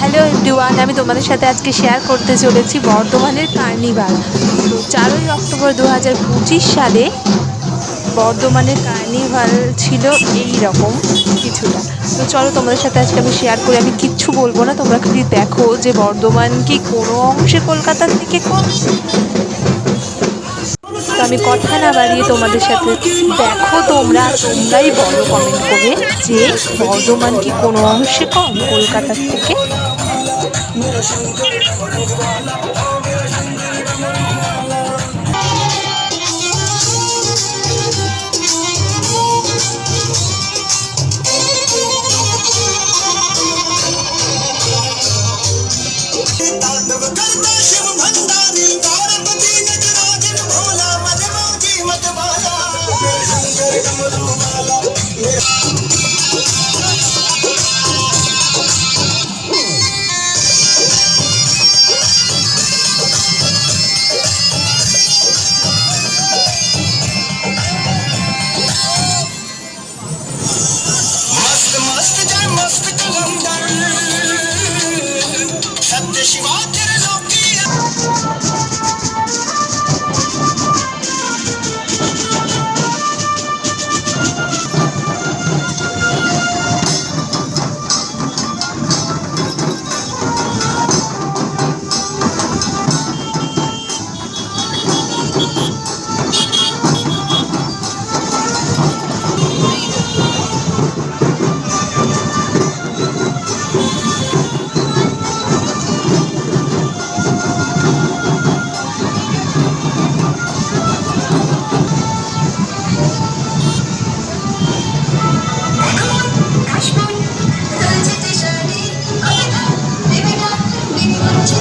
Hello everyone, আমি তোমাদের সাথে আজকে শেয়ার করতে চলেছি বর্ধমানের কার্নিভাল তো চারই অক্টোবর দু হাজার পঁচিশ সালে বর্ধমানের কার্নিভাল ছিল এই রকম কিছুটা। তো চলো তোমাদের সাথে আজকে আমি শেয়ার করি। আমি কিচ্ছু বলব না, তোমরা খালি দেখো যে বর্ধমান কি কোনো অংশে কলকাতার থেকে কম তো আমি কথা না বাড়িয়ে তোমাদের সাথে দেখো তোমরা, তোমরাই বলো কমেন্ট করে যে বর্ধমান কি কোনো অংশে কম কলকাতার থেকে। मेरा शंकर भगवान ओ मेरा शंकर भगवान वाला तांडव करता शिव भंडारी पार्वती नटराजन भोला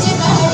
দিন করছে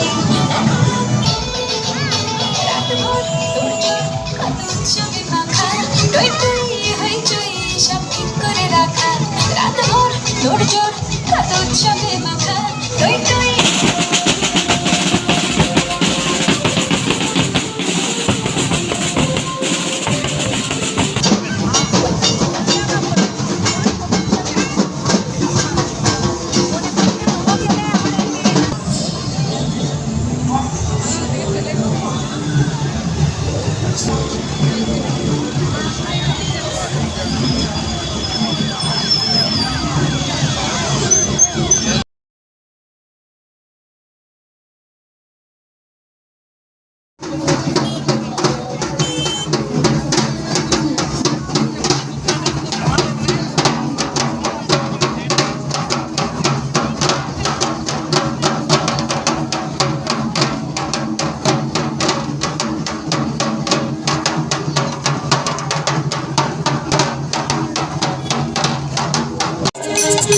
আমি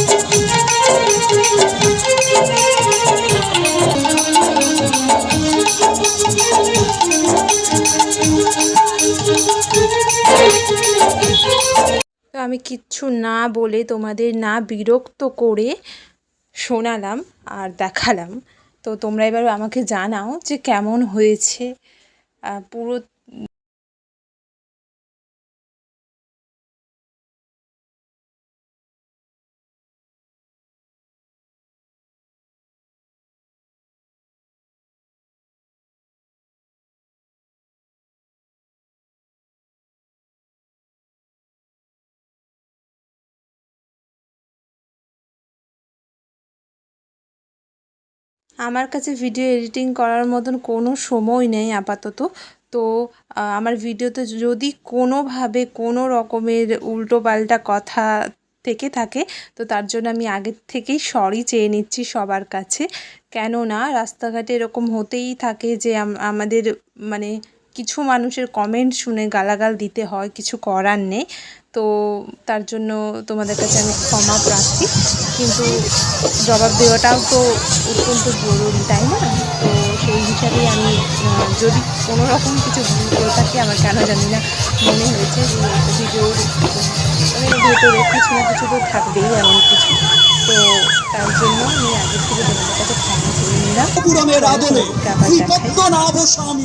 কিচ্ছু না বলে তোমাদের না বিরক্ত করে শোনালাম আর দেখালাম। তো তোমরা এবার আমাকে জানাও যে কেমন হয়েছে। পুরো আমার কাছে ভিডিও এডিটিং করার মতন কোনো সময় নেই আপাতত। তো আমার ভিডিওতে যদি কোনোভাবে কোনো রকমের উল্টো পাল্টা কথা থেকে থাকে, তো তার জন্য আমি আগের থেকেই সরি চেয়ে নিচ্ছি সবার কাছে। কেননা, রাস্তাঘাটে এরকম হতেই থাকে যে আম- আমাদের মানে কিছু মানুষের কমেন্ট শুনে গালাগাল দিতে হয়, কিছু করার নেই। তো তার জন্য তোমাদের কাছে আমি ক্ষমা প্রার্থী। কিন্তু জবাব দেওয়াটাও তো অত্যন্ত জরুরি, তাই না? তো সেই হিসাবে আমি যদি কোনো রকম কিছু ভুল করে থাকি, আমার কেন জানি না মনে হয়েছে যে ভিডিওর মানে কিছু না কিছু তো থাকবেই, এমন কিছু। তো তার জন্য আমি আগে থেকে তোমাদের কাছে ক্ষমা চেয়ে নিলাম।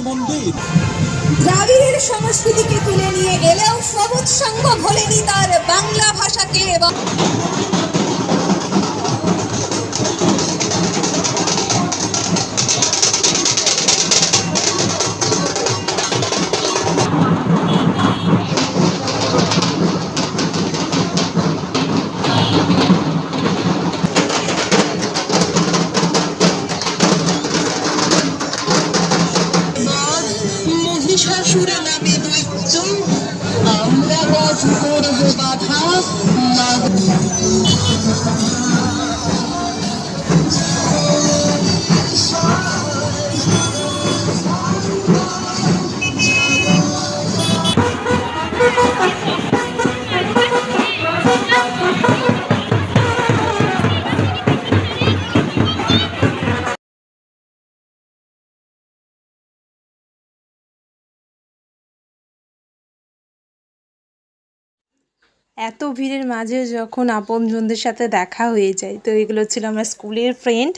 মন্দির। দ্রাবিড়ের সংস্কৃতিকে তুলে নিয়ে এলেও সবুজ সঙ্গ ভোলেনি তার বাংলা ভাষাকে এবং সুরে নামে এত ভিড়ের মাঝে যখন আপনজনদের সাথে দেখা হয়ে যায়, তো এগুলো ছিল আমার স্কুলের ফ্রেন্ড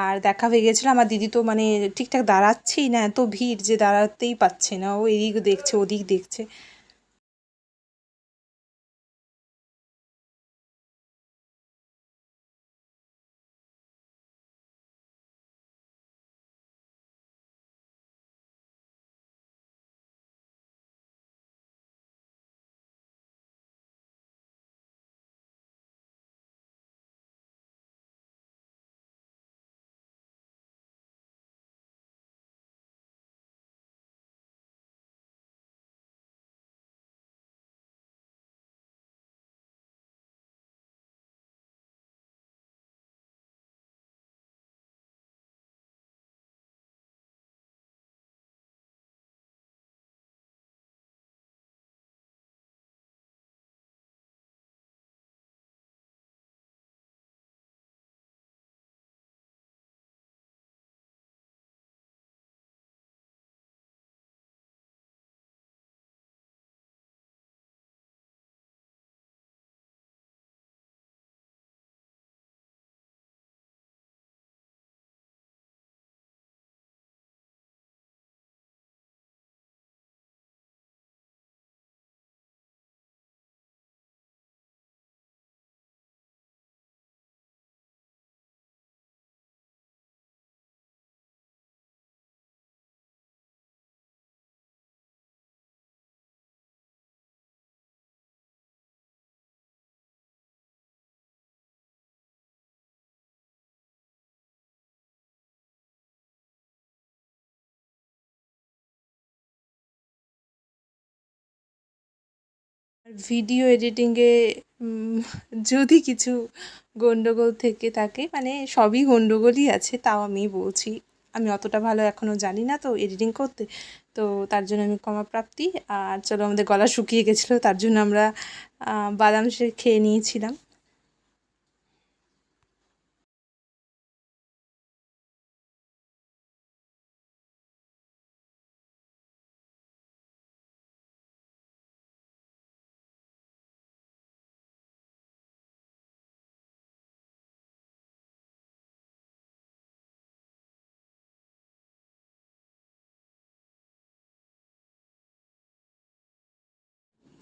আর দেখা হয়ে গেছিল। আমার দিদি তো মানে ঠিকঠাক দাঁড়াচ্ছেই না, এত ভিড় যে দাঁড়াতেই পারছে না। ও এদিক দেখছে, ওদিক দেখছে। ভিডিও এডিটিংয়ে যদি কিছু গণ্ডগোল থেকে থাকে মানে সবই গণ্ডগোলই আছে, তাও আমি বলছি। আমি অতটা ভালো এখনও জানি না, তো এডিটিং করতে। তো তার জন্য আমি ক্ষমাপ্রাপ্তি আর চলো আমাদের গলা শুকিয়ে গেছিল, তার জন্য আমরা বাদাম সে খেয়ে নিয়েছিলাম।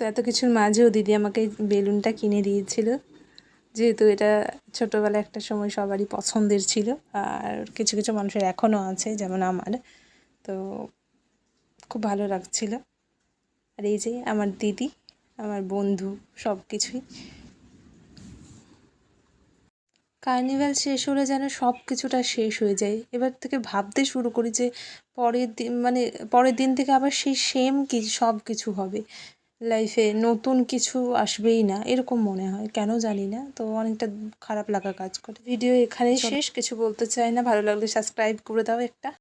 তো এত কিছুর মাঝেও দিদি আমাকে বেলুনটা কিনে দিয়েছিল। যেহেতু এটা ছোটোবেলায় একটা সময় সবারই পছন্দের ছিল, আর কিছু কিছু মানুষের এখনও আছে, যেমন আমার। তো খুব ভালো লাগছিল। আর এই যে আমার দিদি, আমার বন্ধু, সব কিছুই। কার্নিভাল শেষ হলে যেন সব কিছুটা শেষ হয়ে যায়। এবার থেকে ভাবতে শুরু করি যে পরের দিন মানে পরের দিন থেকে আবার সেই সেম কি, সব কিছু হবে। লাইফে নতুন কিছু আসবেই না এরকম মনে হয় কেন জানি না। তো অনেকটা খারাপ লাগা কাজ করে। ভিডিও এখানেই শেষ কিছু বলতে চাই না ভালো লাগলে সাবস্ক্রাইব করে দাও একটা।